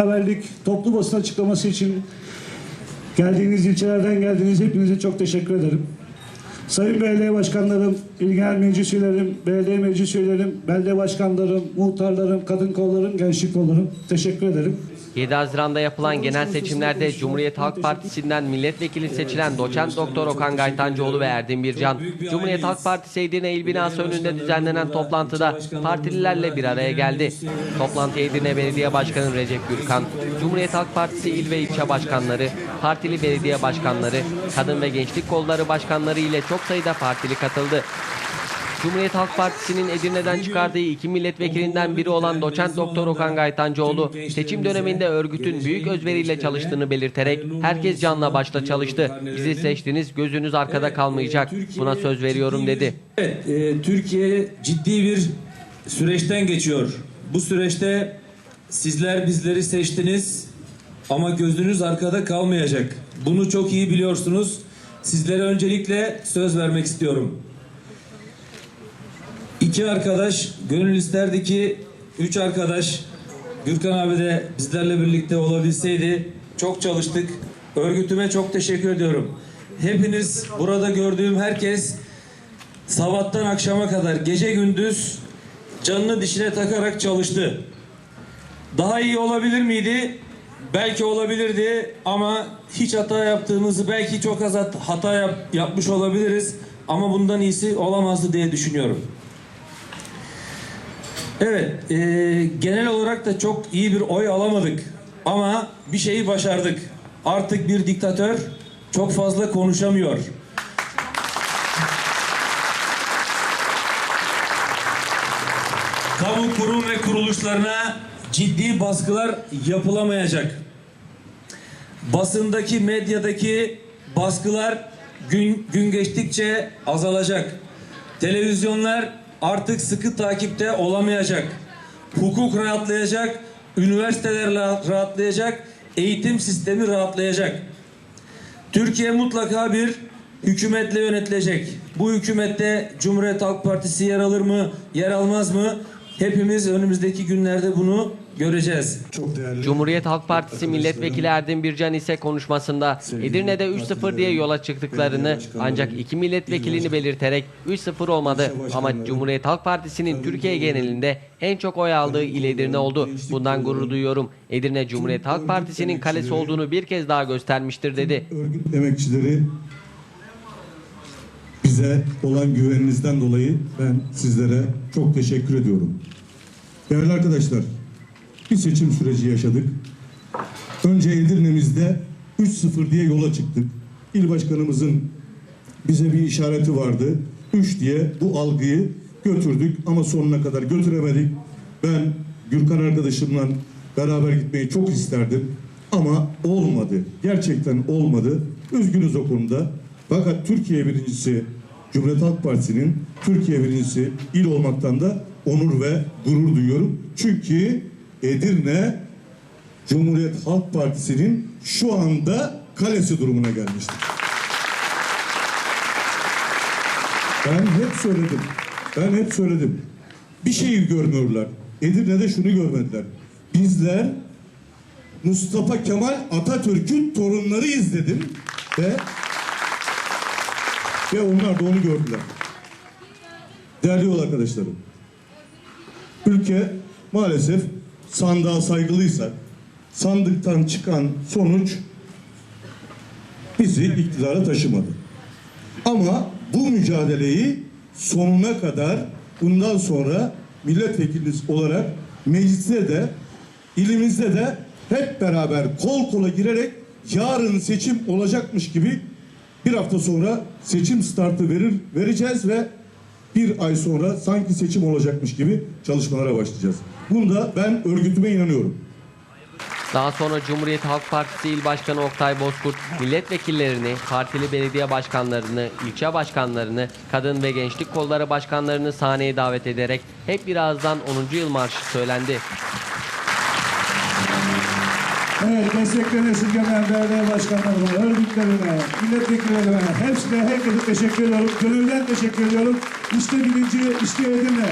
beraberlik toplu basın açıklaması için geldiğiniz ilçelerden geldiğiniz hepinize çok teşekkür ederim. Sayın belediye başkanlarım, il genel meclis üyelerim, belediye meclis üyelerim, belediye başkanlarım, muhtarlarım, kadın kollarım, gençlik kollarım teşekkür ederim. 7 Haziran'da yapılan genel seçimlerde Cumhuriyet Halk Partisi'nden milletvekili seçilen doçent doktor Okan Gaytancıoğlu ve Erdin Bircan, Cumhuriyet Halk Partisi Edirne İl Binası önünde düzenlenen toplantıda partililerle bir araya geldi. Toplantıya Edirne Belediye Başkanı Recep Gürkan, Cumhuriyet Halk Partisi il ve ilçe başkanları, partili belediye başkanları, kadın ve gençlik kolları başkanları ile çok sayıda partili katıldı. Cumhuriyet Halk Partisi'nin Edirne'den çıkardığı iki milletvekilinden biri olan doçent doktor Okan Gaytancıoğlu seçim döneminde örgütün büyük özveriyle çalıştığını belirterek herkes canla başla çalıştı. Bizi seçtiniz gözünüz arkada kalmayacak. Buna söz veriyorum dedi. Evet, e, Türkiye ciddi bir süreçten geçiyor. Bu süreçte sizler bizleri seçtiniz ama gözünüz arkada kalmayacak. Bunu çok iyi biliyorsunuz. Sizlere öncelikle söz vermek istiyorum. İki arkadaş gönül isterdi ki üç arkadaş Gürkan abi de bizlerle birlikte olabilseydi çok çalıştık. Örgütüme çok teşekkür ediyorum. Hepiniz burada gördüğüm herkes sabahtan akşama kadar gece gündüz canını dişine takarak çalıştı. Daha iyi olabilir miydi? Belki olabilirdi ama hiç hata yaptığımızı belki çok az hat- hata yap- yapmış olabiliriz ama bundan iyisi olamazdı diye düşünüyorum. Evet, e, genel olarak da çok iyi bir oy alamadık ama bir şeyi başardık. Artık bir diktatör çok fazla konuşamıyor. kamu kurum ve kuruluşlarına ciddi baskılar yapılamayacak. Basındaki, medyadaki baskılar gün, gün geçtikçe azalacak. Televizyonlar artık sıkı takipte olamayacak. Hukuk rahatlayacak, üniversiteler rahat- rahatlayacak, eğitim sistemi rahatlayacak. Türkiye mutlaka bir hükümetle yönetilecek. Bu hükümette Cumhuriyet Halk Partisi yer alır mı, yer almaz mı? Hepimiz önümüzdeki günlerde bunu göreceğiz. Çok değerli. Cumhuriyet Halk Partisi milletvekili Erdin Bircan ise konuşmasında Edirne'de 3-0 diye yola çıktıklarını ancak iki milletvekilini belirterek 3-0 olmadı ama Cumhuriyet Halk Partisi'nin Türkiye genelinde en çok oy aldığı il Edirne oldu. Bundan gurur duyuyorum. Edirne Cumhuriyet Halk Partisi'nin kalesi olduğunu bir kez daha göstermiştir dedi. Örgüt emekçileri bize olan güveninizden dolayı ben sizlere çok teşekkür ediyorum. Değerli arkadaşlar, bir seçim süreci yaşadık. Önce Edirne'mizde 3-0 diye yola çıktık. İl başkanımızın bize bir işareti vardı. 3 diye bu algıyı götürdük ama sonuna kadar götüremedik. Ben Gürkan arkadaşımla beraber gitmeyi çok isterdim ama olmadı. Gerçekten olmadı. Üzgünüz o konuda. Fakat Türkiye birincisi Cumhuriyet Halk Partisi'nin Türkiye birincisi il olmaktan da onur ve gurur duyuyorum. Çünkü Edirne Cumhuriyet Halk Partisi'nin şu anda kalesi durumuna gelmiştir. Ben hep söyledim. Ben hep söyledim. Bir şeyi görmüyorlar. Edirne'de şunu görmediler. Bizler Mustafa Kemal Atatürk'ün torunlarıyız dedim ve ve onlar da onu gördüler. Değerli yol arkadaşlarım. Ülke maalesef sandığa saygılıysa sandıktan çıkan sonuç bizi iktidara taşımadı. Ama bu mücadeleyi sonuna kadar bundan sonra milletvekiliniz olarak mecliste de ilimizde de hep beraber kol kola girerek yarın seçim olacakmış gibi bir hafta sonra seçim startı verir vereceğiz ve bir ay sonra sanki seçim olacakmış gibi çalışmalara başlayacağız. Bunda ben örgütüme inanıyorum. Daha sonra Cumhuriyet Halk Partisi İl Başkanı Oktay Bozkurt, milletvekillerini, partili belediye başkanlarını, ilçe başkanlarını, kadın ve gençlik kolları başkanlarını sahneye davet ederek hep bir ağızdan 10. yıl marşı söylendi. Evet, mesleklerine esirgemeyen belediye başkanlarıma, örgütlerine, milletvekillerine, hepsine herkese teşekkür ediyorum. Gönülden teşekkür ediyorum. İşte birinci, işte Edirne.